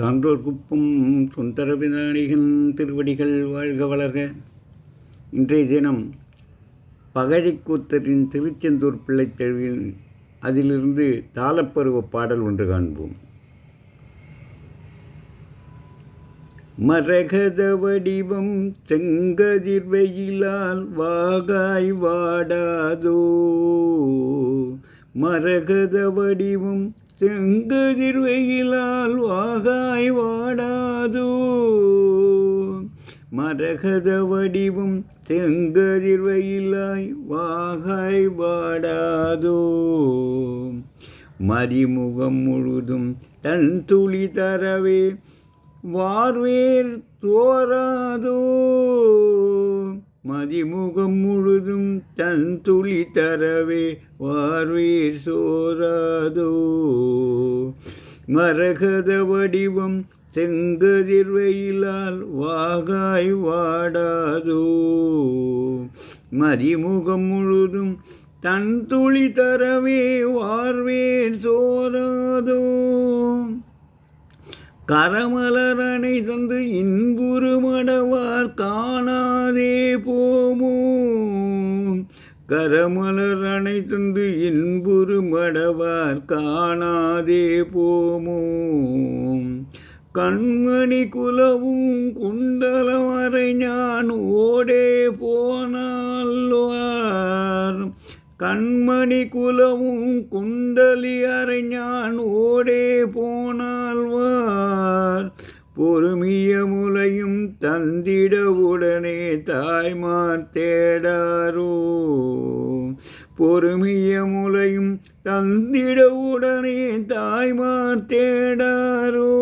சான்றோர் குப்பம் சுந்தரவிநாயகன் திருவடிகள் வாழ்க வளர்க. இன்றைய தினம் பகழிக்கூத்தரின் திருச்செந்தூர் பிள்ளைத்தழுவில் அதிலிருந்து தாளப்பருவ பாடல் ஒன்று காண்போம். மரகத வடிவம் செங்கதிர் வெயிலால் வாகாய் வாடாதோ. மரகத வடிவம் செங்கதிர் வெயிலால் வாகாய் வாடாதோ? மரகத வடிவம் செங்கதிர்வயிலாய் வாகாய் வாடாதோ? மறிமுகம் முழுதும் தன் துளி தரவே வார்வேர் தோராதோ? மதிமுகம் முழுதும் தன் துளி தரவே வார்வீர் சோராதோ மரகத வடிவம் செங்கதிர்வெயிலால் வாகாய் வாடாதோ. மதிமுகம் முழுதும் தன் துளி தரவே வார்வேர் சோராதோ கரமலரணை தந்து இன்புறு மடவார் காணாதே போமோ கரமலரணை தந்து இன்புறு மடவார் காணாதே போமோ கண்மணி குலவும் குண்டலம் ஞான் ஓடே போனால்வார் கண்மணி குலவும் குண்டலி அரைஞான் ஓடே போனால்வார் பொறுமிய முலையும் தந்திட உடனே தாய்மார் தேடாரோ? பொறுமிய முலையும் தந்திட உடனே தாய்மார் தேடாரோ?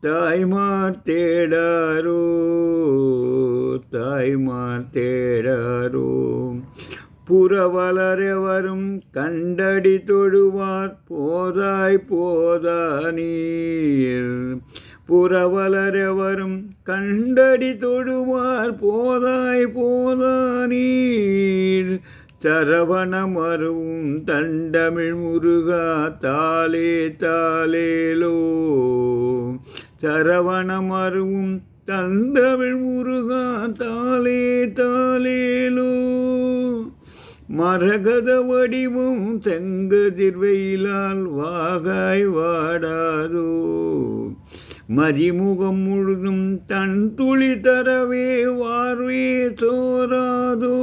தாய்மார் தேடாரோ? தாய்மார் தேடாரோ? புறவலரெவரும் கண்டடி தொழுவார். போதாய் போதா நீர் புறவலரெவரும் கண்டடி தொழுவார். போதாய் போதா நீர் சரவணம் தண்டமிழ் முருகா தாலே தாலேலோ சரவணமருவும் தந்தமிழ் முருகா தாலே தாலேலோ மரகத வடிவும் தெங்கு வெயிலால் வாகாய் வாடாதோ. மதிமுகம் முழுதும் தன் துளி தரவே வார்வே சோராதோ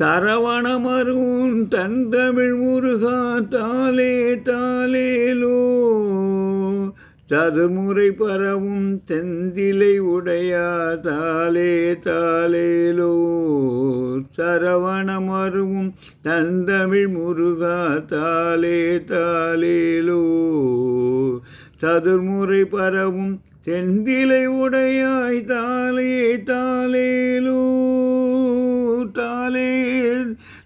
சரவணமரும் தன் தமிழ் முருகா தாலே தாலேலோ சதுர்முறை பரவும் தெந்திலை உடையா தாலே தாலேலோ சரவணமருவும் தந்தமிழ் முருகா தாலே தாலேலோ சதுர்முறை பரவும் தெந்திலை உடையாய் தாலே தாலேலோ தாலே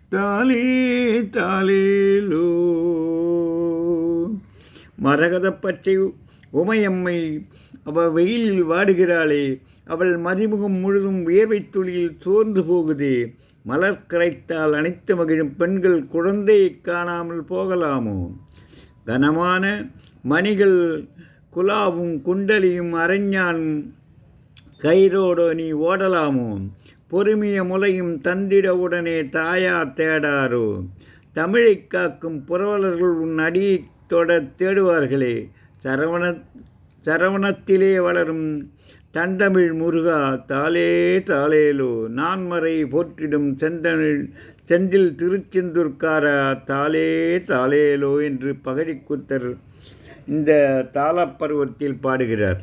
தாலே தாலேலோ மரகதப்பச்சை உமையம்மை அவள் வெயிலில் வாடுகிறாளே அவள் மதிமுகம் முழுதும் வியர்வை துளியில் சோர்ந்து போகுதே மலர் கரைத்தால் அனைத்து மகிழும் பெண்கள் குழந்தையை காணாமல் போகலாமோ? கனமான மணிகள் குலாவும் குண்டலியும் அரஞ்சான் கயிறோடு நீ ஓடலாமோ? பொறுமிய முலையும் தந்திட உடனே தாயார் தேடாரோ? தமிழை காக்கும் புரவலர்கள் உன் அடியை தொட தேடுவார்களே சரவண சரவணத்திலே வளரும் தண்டமிழ் முருகா தாலே தாலேலோ நான்மறை போற்றிடும் செந்தமிழ் செந்தில் திருச்செந்தூர்காரா தாலே தாலேலோ என்று பகடிக்குத்தர் இந்த தாளப்பருவத்தில் பாடுகிறார்.